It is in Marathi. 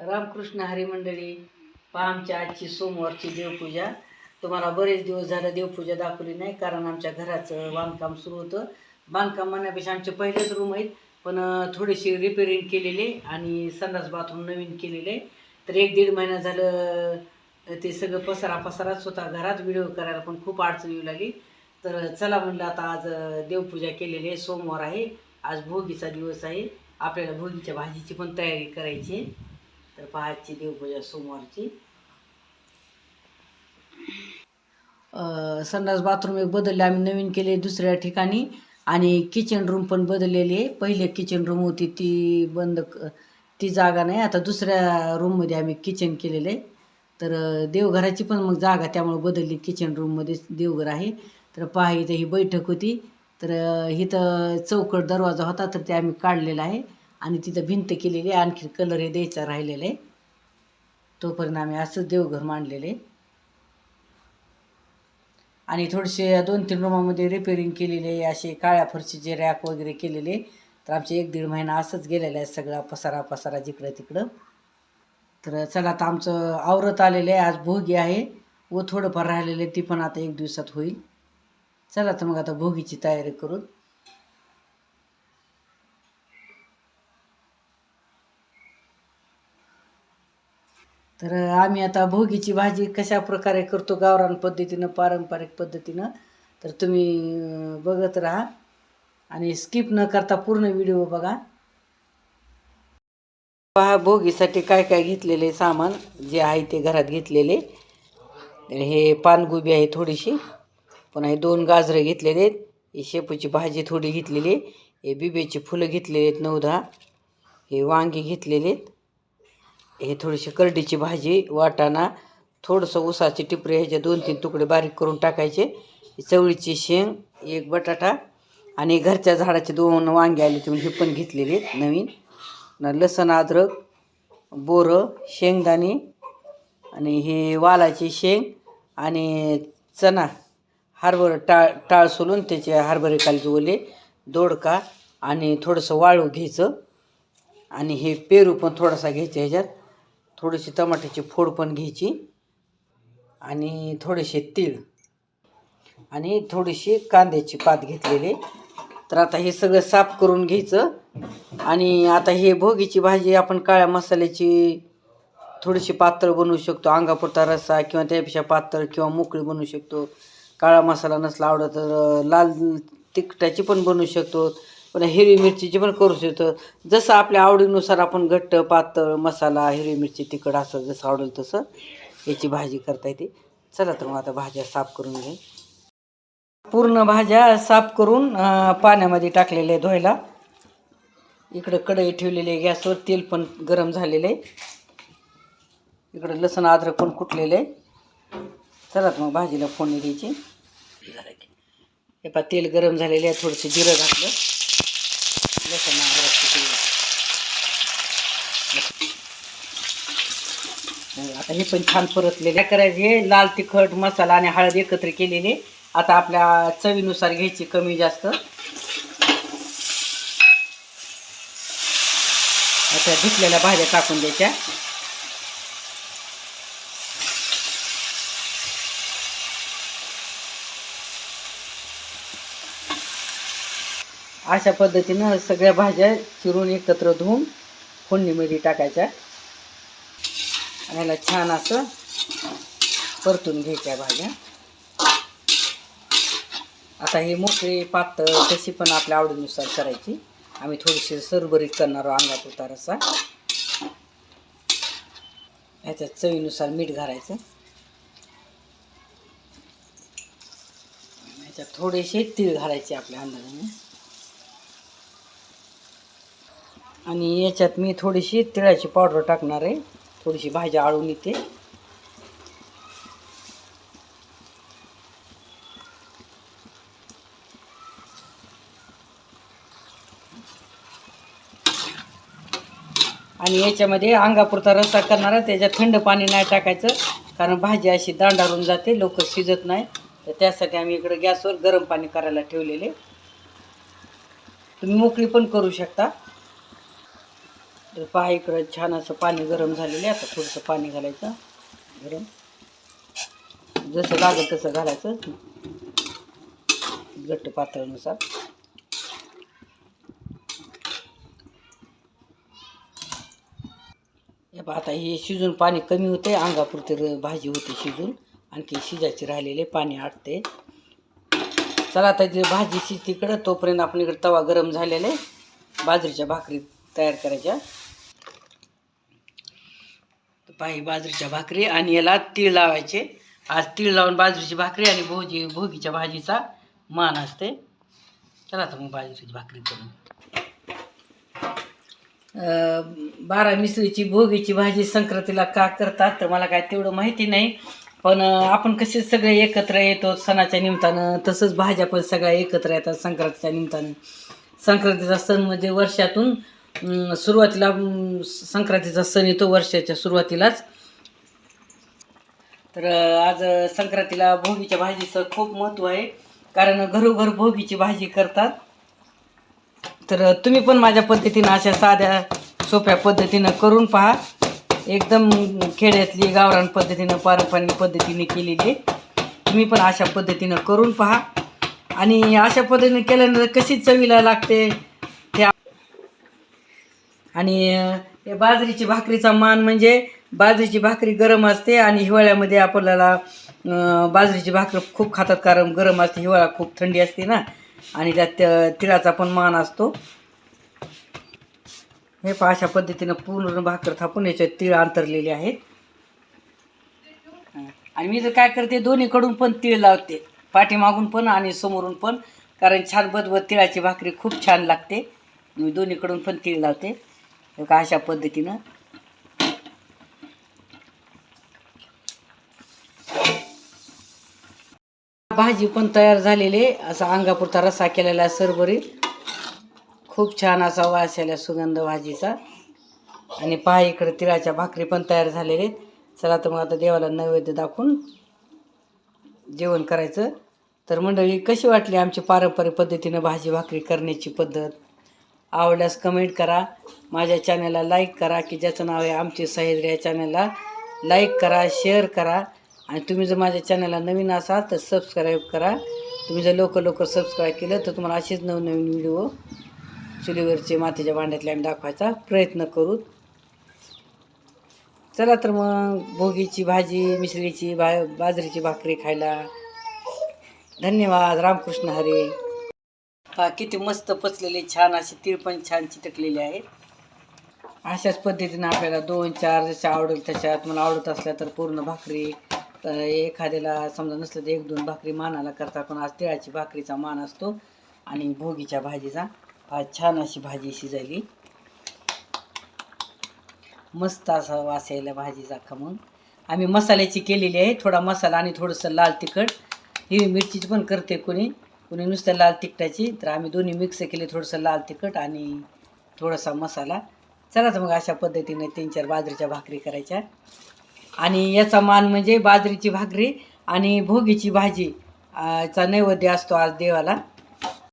रामकृष्ण हरी मंडळी पहा आमच्या आजची सोमवारची देवपूजा. तुम्हाला बरेच दिवस झालं देवपूजा दाखवली नाही कारण आमच्या घराचं बांधकाम सुरू होतं. बांधकाम म्हणण्यापेक्षा आमचे पहिलेच रूम आहेत पण थोडीशी रिपेरिंग केलेली आणि संडास बाथरूम नवीन केलेले. तर एक दीड महिना झालं ते सगळं पसारा पसाराच होता घरात. व्हिडिओ करायला पण खूप अडचण येऊ लागली. तर चला म्हणलं आता आज देवपूजा केलेली आहे सोमवार आहे. आज भोगीचा दिवस आहे. आपल्याला भोगीच्या भाजीची पण तयारी करायची आहे. तर पहाची देवपूजा सोमवारची. संडास बाथरूम एक बदलले आम्ही नवीन केले दुसऱ्या ठिकाणी आणि किचन रूम पण बदललेली आहे. पहिले किचन रूम होती ती बंद ती जागा नाही. आता दुसऱ्या रूममध्ये आम्ही किचन केलेलं. आहे तर देवघराची पण मग जागा त्यामुळे बदलली. किचन रूममध्ये देवघर आहे. तर पहा इथं ही बैठक होती. तर इथं चौकट दरवाजा होता तर ते आम्ही काढलेला आहे. आणि तिथं भिंत केलेली आहे आणखी कलर हे द्यायचा राहिलेला आहे. तोपर्यंत आम्ही असंच देवघर मांडलेले आणि थोडेसे दोन तीन रूमामध्ये रिपेरिंग केलेले असे काळ्या फरशीचे रॅक वगैरे केलेले तर आमचे एक दीड महिना असंच गेलेला आहे सगळा पसारा पसारा जिकडं तिकडं. तर चला आता आमचं आवरत आलेलं आहे आज भोगी आहे व थोडंफार राहिलेलं आहे ती पण आता एक दिवसात होईल. चला तर मग आता भोगीची तयारी करून तर आम्ही आता भोगीची भाजी कशा प्रकारे करतो गावरान पद्धतीनं पारंपरिक पद्धतीनं तर तुम्ही बघत राहा. आणि स्किप न करता पूर्ण व्हिडिओ बघा. पहा भोगीसाठी काय काय घेतलेले सामान जे आहे ते घरात घेतलेले. हे पानगोबी आहे थोडीशी. पुन्हा हे दोन गाजरं घेतलेले आहेत. हे शेपूची भाजी थोडी घेतलेली आहे. हे बिब्याची फुलं घेतलेली आहेत नऊ दहा. हे वांगी घेतलेले आहेत. हे थोडीशी करडीची भाजी वाटाणा थोडंसं ऊसाची टिपरे ह्याचे दोन तीन तुकडे बारीक करून टाकायचे. चवळीची शेंग एक बटाटा आणि घरच्या झाडाचे दोन वांगे आले तुम्ही हे पण घेतलेले आहेत नवीन. न लसण अद्रक बोरं शेंगदाणे आणि हे वालाची शेंग आणि चणा. हरभर टाळ टाळ सोलून त्याचे हरभरे खाली ओले दोडका आणि थोडंसं वाळू घ्यायचं. आणि हे पेरू पण थोडासा घ्यायचं ह्याच्यात. थोडीशी टमाट्याची फोड पण घ्यायची आणि थोडेसे तीळ आणि थोडीशी कांद्याची पात घेतलेली. तर आता हे सगळं साफ करून घ्यायचं. आणि आता हे भोगीची भाजी आपण काळ्या मसाल्याची थोडीशी पातळ बनवू शकतो. अंगापुरता रस्सा किंवा त्यापेक्षा पातळ किंवा मोकळी बनवू शकतो. काळा मसाला नसला आवडत तर लाल तिखटाची पण बनवू शकतो. पण हिरवी मिरचीची पण करू शकतो. जसं आपल्या आवडीनुसार आपण घट्ट पातळ मसाला हिरवी मिरची तिखट असं जसं आवडेल तसं याची भाजी करता येते. चला तर मग आता भाज्या साफ करून घे पूर्ण भाज्या साफ करून पाण्यामध्ये टाकलेल्या आहे धुवायला. इकडं कढई ठेवलेली आहे गॅसवर तेल पण गरम झालेलं आहे. इकडं लसण अद्रक पण कुटलेलं आहे. चला मग भाजीला फोडणी द्यायची. झालं की. हे पा तेल गरम झालेले आहे थोडंसं जिरं घातलं. लसण अद्रक कुटलं. आता हे पण छान परतलेले काय करायचे लाल तिखट मसाला आणि हळद एकत्र केलेले. आता आपल्या चवीनुसार घ्यायची कमी जास्त. आता धुतलेल्या भाज्या टाकून द्यायच्या. अशा पद्धतीनं सगळ्या भाज्या चिरून एकत्र धुवून फोडणीमध्ये टाकायच्या. आणि ह्याला छान असं परतून घ्यायच्या भाज्या. आता हे मोकळी पातळ तशी पण आपल्या आवडीनुसार करायची. आम्ही थोडीशी सरभरीत करणार आहोत अंगात उतार असा ह्याच्यात चवीनुसार मीठ घालायचं. ह्याच्यात थोडेसे तीळ घालायचे आपल्या अंदाजाने. आणि याच्यात मी थोडीशी तिळाची पावडर टाकणार आहे. थोडीशी भाजी आळून येते. आणि याच्यामध्ये अंगापुरता रस्सा करणार आहे. त्याच्यात थंड पाणी नाही टाकायचं. कारण भाजी अशी दांडारून जाते. लवकर शिजत नाही. तर त्यासाठी आम्ही इकडे गॅसवर गरम पाणी करायला ठेवलेले. तुम्ही मोकळी पण करू शकता. तर पहा इकडं छान असं पाणी गरम झालेलं आहे. आता थोडंसं पाणी घालायचं. गरम. जसं लागेल तसं घालायचं. घट्ट पातळीनुसार. आता हे शिजून पाणी कमी होते अंगापुरते भाजी होते शिजून. आणखी शिजायची राहिलेले पाणी आटते चला आता जे भाजी शिजते इकडं तोपर्यंत आपण इकडे तवा गरम झालेले बाजरीच्या भाकरी तयार करायच्या. पाही बाजरीच्या भाकरी आणि याला तीळ लावायचे. आज तीळ लावून बाजरीची भाकरी आणि भोजी भोगीच्या भाजीचा मान असते. चला आता मग बाजरीची भाकरी करून अं, बारा मिसळीची भोगीची भाजी संक्रांतीला का करतात तर मला काय तेवढं माहिती नाही. पण आपण कसे सगळे एकत्र येतो सणाच्या निमित्तानं तसंच भाज्या पण सगळ्या एकत्र येतात संक्रांतीच्या निमित्तानं. संक्रांतीचा सण म्हणजे वर्षातून सुरुवातीला संक्रांतीचा सण येतो वर्षाच्या सुरुवातीलाच. तर आज संक्रांतीला भोगीच्या भाजीचं खूप महत्त्व आहे. कारण घरोघर भोगीची भाजी करतात. तर तुम्ही पण माझ्या पद्धतीनं अशा साध्या सोप्या पद्धतीनं करून पहा. एकदम खेड्यातली गावरान पद्धतीनं पारंपरिक पद्धतीने केलेली. तुम्ही पण अशा पद्धतीनं करून पहा. आणि अशा पद्धतीने केल्यानंतर कशी चवीला लागते? आणि बाजरीची भाकरीचा मान म्हणजे बाजरीची भाकरी गरम असते आणि हिवाळ्यामध्ये आपल्याला बाजरीची भाकरी खूप खातात कारण गरम असते हिवाळा खूप थंडी असते ना. आणि त्यात तिळाचा पण मान असतो. हे पहा अशा पद्धतीनं पूर्ण भाकर थापून याच्यात तीळ अंतरलेले आहेत. आणि मी तर काय करते दोन्हीकडून पण तीळ लावते. पाठीमागून पण आणि समोरून पण कारण छान बदबद तिळाची भाकरी खूप छान लागते. मी दोन्हीकडून पण तीळ लावते. का अशा पद्धतीनं? भाजी पण तयार झालेली आहे. असा अंगापुरता रस्सा केलेला आहे खूप छान असा वास आला सुगंध भाजीचा. आणि पहा इकडे तिळाच्या भाकरी पण तयार झालेले आहेत. चला तर मग आता देवाला नैवेद्य दाखवून जेवण करायचं. तर मंडळी कशी वाटली आमची पारंपरिक पद्धतीनं भाजी भाकरी करण्याची पद्धत? आवडल्यास कमेंट करा. माझ्या चॅनलला लाईक करा की ज्याचं नाव आहे आमचे सह्याद्री या चॅनलला लाईक करा शेअर करा. आणि तुम्ही जर माझ्या चॅनलला नवीन असाल तर सबस्क्राईब करा. तुम्ही जर लवकर लवकर सबस्क्राईब केलं तर तुम्हाला असेच नवनवीन व्हिडिओ चुलीवरचे मातीच्या भांड्यातले आम्ही दाखवायचा प्रयत्न करू. चला तर मग भोगीची भाजी मिसळीची भा बाजरीची भाकरी खायला. धन्यवाद. रामकृष्ण हरे. हा किती मस्त पचलेले छान असे तीळ पण छान चिटकलेले आहेत. अशाच पद्धतीनं आपल्याला दोन चार जसे आवडेल तशा तुम्हाला आवडत असल्या तर पूर्ण भाकरी एखाद्याला समजा नसलं तर एक दोन भाकरी मानाला करता पण आज तिळाची भाकरीचा मान असतो आणि भोगीच्या भाजीचा. फार छान अशी भाजी शिजायली. मस्त असा वास यायला भाजीचा खमून आम्ही मसाल्याची केलेली आहे थोडा मसाला आणि थोडंसं लाल तिखट. हिरवी मिरचीची पण करते कोणी. कुणी नुसतं लाल तिखटाची तर आम्ही दोन्ही मिक्स केले थोडंसं लाल तिखट आणि थोडासा मसाला. चला तर मग अशा पद्धतीने तीन चार बाजरीच्या भाकरी करायच्या. आणि याचा मान म्हणजे बाजरीची भाकरी आणि भोगीची भाजी चा नैवेद्य असतो आज देवाला.